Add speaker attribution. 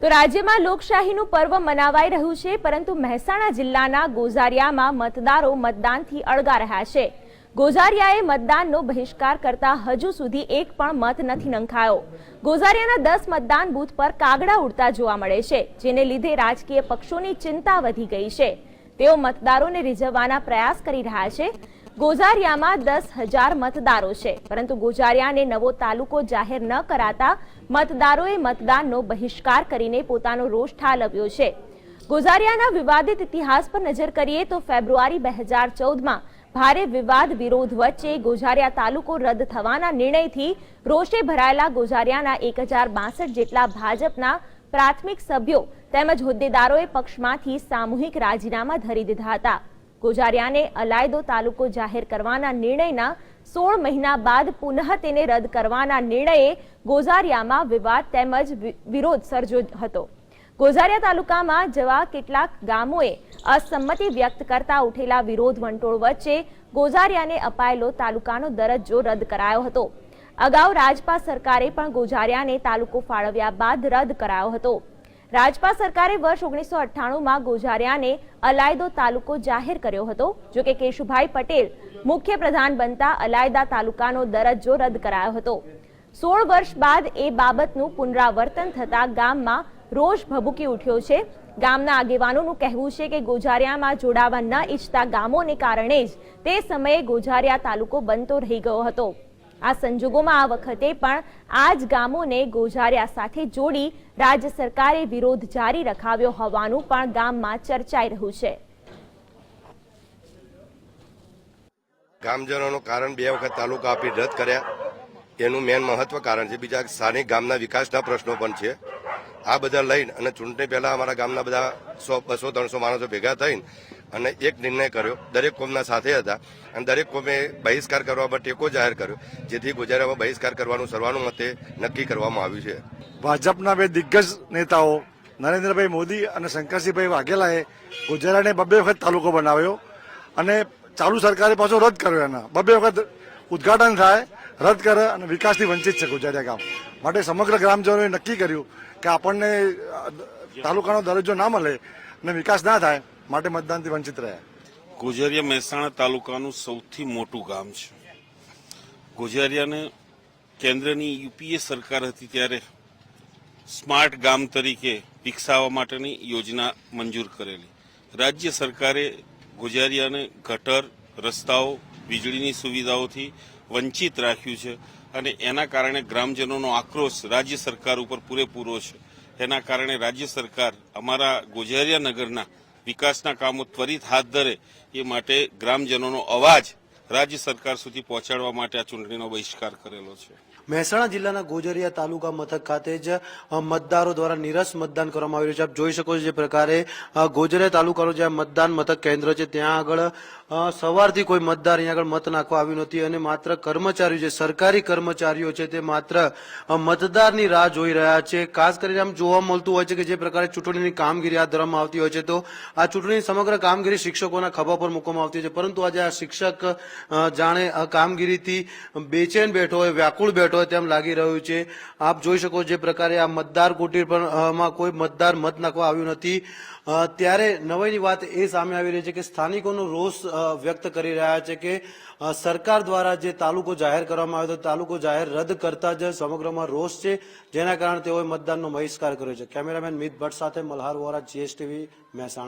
Speaker 1: તો રાજ્યમાં લોકશાહીનું પર્વ મનાવાઈ રહ્યું છે, પરંતુ મહેસાણા જિલ્લાના ગોઝારિયામાં મતદારો મતદાનથી અળગા રહ્યા છે. ગોઝારિયાએ મતદાનનો બહિષ્કાર કરતા હજુ સુધી એક પણ મત નથી નંખાયો. ગોઝારિયાના દસ મતદાન બૂથ પર કાગડા ઉડતા જોવા મળે છે, જેને લીધે રાજકીય પક્ષોની ચિંતા વધી ગઈ છે. તેઓ મતદારોને રીઝવવાના પ્રયાસ કરી રહ્યા છે ગોઝારિયામાં દસ હજાર મતદારો છે. પરંતુ ગોઝારિયાને નવો તાલુકો જાહેર ન કરાતા મતદારોએ મતદાનનો બહિષ્કાર કરીને પોતાનો રોષ ઠાલવ્યો છે. ગોઝારિયાના વિવાદિત ઇતિહાસ પર નજર કરીએ તો ફેબ્રુઆરી બે હજાર ચૌદમાં ભારે વિવાદ વિરોધ વચ્ચે ગોઝારિયા તાલુકો રદ થવાના નિર્ણયથી રોષે ભરાયેલા ગોઝારિયાના એક હજાર બાસઠ જેટલા ભાજપના પ્રાથમિક સભ્યો તેમજ હોદ્દેદારોએ પક્ષમાંથી સામૂહિક રાજીનામા ધરી દીધા હતા. ગોઝારિયાને અલાયદો તાલુકો જાહેર કરવાના નિર્ણયના સોળ મહિના બાદ પુનઃ તેને રદ કરવાના નિર્ણયે ગોઝારિયામાં વિવાદ તેમજ વિરોધ સર્જો હતો. ગોઝારિયા તાલુકામાં જવા કેટલાક ગામોએ અસંમતિ વ્યક્ત કરતા ઉઠેલા વિરોધ વંટોળ વચ્ચે ગોઝારિયાને અપાયેલો તાલુકાનો દરજ્જો રદ કરાયો હતો. અગાઉ રાજપા સરકારે પણ ગોઝારિયાને તાલુકો ફાળવ્યા બાદ રદ કરાયો હતો. રાજપા સરકારે વર્ષ ઓગણીસો અઠ્ઠાણુંમાં ગોઝારિયાને અલાયદો તાલુકો જાહેર કર્યો હતો, જો કે કેશુભાઈ પટેલ મુખ્ય પ્રધાન બનતા અલાયદા તાલુકાનો દરજ્જો રદ કરાયો હતો. સોળ વર્ષ બાદ એ બાબતનું પુનરાવર્તન થતાં ગામમાં રોષ ભભૂકી ઉઠ્યો છે. ગામના આગેવાનોનું કહેવું છે કે ગોઝારિયામાં જોડાવા ન ઈચ્છતા ગામોને કારણે જ તે સમયે ગોઝારિયા તાલુકો બનતો રહી ગયો હતો. આ સંજોગોમાં આ વખતે પણ આ જ ગામોને ગોઝારિયા સાથે જોડી રાજ્ય સરકારે વિરોધ જારી રખાવ્યો હોવાનું પણ ગામમાં ચર્ચાઈ રહ્યું છે.
Speaker 2: ગામજનોનું કારણ બે વખત તાલુકા આપી રદ કર્યા. એનું મેન મહત્વ કારણ છે. બીજા સ્થાનિક ગામના વિકાસના પ્રશ્નો પણ છે. આ બધા લઈને અને ચૂંટણી પહેલા અમારા ગામના બધા સો, બસો, ત્રણસો માણસો ભેગા થઈને અને એક નિર્ણય કર્યો. દરેક કોમના સાથે હતા અને દરેક કોમે બહિષ્કાર કરવામાં ટેકો જાહેર કર્યો. જેથી ગુજરાતમાં બહિષ્કાર કરવાનું સર્વાનુમતે નક્કી કરવામાં આવ્યું છે.
Speaker 3: ભાજપના બે દિગ્ગજ નેતાઓ, નરેન્દ્રભાઈ મોદી અને શંકરસિંહભાઈ વાઘેલાએ ગુજરાતને બબ્બે વખત તાલુકો બનાવ્યો અને ચાલુ સરકારે પાછો રદ કર્યો એના. બબ્બે વખત ઉદઘાટન થાય, રદ કરે અને વિકાસથી વંચિત છે ગુજરાતિયા ગામ. માટે સમગ્ર ગ્રામજનોએ નક્કી કર્યું કે આપણને તાલુકાનો દરજ્જો ના મળે અને વિકાસ ના થાય. માટે મતદાનથી વંચિત રહ્યા.
Speaker 4: ગોજારિયા મહેસાણા તાલુકાનું સૌથી મોટું ગામ છે. ગોજારિયાને કેન્દ્રની યુપીએ સરકાર હતી ત્યારે સ્માર્ટ ગામ તરીકે વિકસાવવા માટેની યોજના મંજૂર કરેલી. રાજ્ય સરકારે ગોજારિયાને ગટર, રસ્તાઓ, વીજળીની સુવિધાઓથી વંચિત રાખ્યું છે અને એના કારણે ગ્રામજનોનો આક્રોશ રાજ્ય સરકાર ઉપર પૂરેપૂરો છે. એના કારણે રાજ્ય સરકાર અમારા ગોજારિયા નગરના વિકાસના કામો ત્વરિત હાથ ધરે એ માટે ગ્રામજનોનો અવાજ રાજ્ય સરકાર સુધી પહોંચાડવા માટે આ ચૂંટણીનો બહિષ્કાર કરેલો છે.
Speaker 5: મહેસાણા જિલ્લાના ગોજરિયા તાલુકા મથક ખાતે જ મતદારો દ્વારા નિરસ મતદાન કરવામાં આવી રહ્યું છે. આપ જોઈ શકો છો જે પ્રકારે ગોજરિયા તાલુકાનું જે મતદાન મથક કેન્દ્ર છે, ત્યાં આગળ સવારથી કોઈ મતદાર અહીંયા આગળ મત નાખવા આવ્યું નથી અને માત્ર કર્મચારીઓ જે સરકારી કર્મચારીઓ છે તે માત્ર મતદારની રાહ જોઈ રહ્યા છે. ખાસ કરીને આમ જોવા મળતું હોય છે કે જે પ્રકારે ચૂંટણીની કામગીરી હાથ ધરવામાં આવતી હોય છે, તો આ ચૂંટણીની સમગ્ર કામગીરી શિક્ષકોના ખભા પર મૂકવામાં આવતી હોય છે. પરંતુ આજે આ શિક્ષક જાણે કામગીરીથી બેચેન બેઠો હોય, વ્યાકુળ બેઠો હોય તેમ લાગી રહ્યું છે. આપ જોઈ શકો જે પ્રકારે આ મતદાર કુટીર પરમાં કોઈ મતદાર મત નાખવા આવ્યું નથી. ત્યારે નવાઈની વાત એ સામે આવી રહી છે કે સ્થાનિકોનો રોષ વ્યક્ત કરી રહ્યા છે કે સરકાર દ્વારા જે તાલુકો જાહેર કરવામાં આવ્યો હતો, તાલુકો જાહેર રદ કરતા જ સમગ્રમાં રોષ છે, જેના કારણે તેઓએ મતદાનનો બહિષ્કાર કર્યો છે. કેમેરામેન મિત ભટ્ટ સાથે મલ્હાર વોરા, જીએસટીવી, મહેસાણા.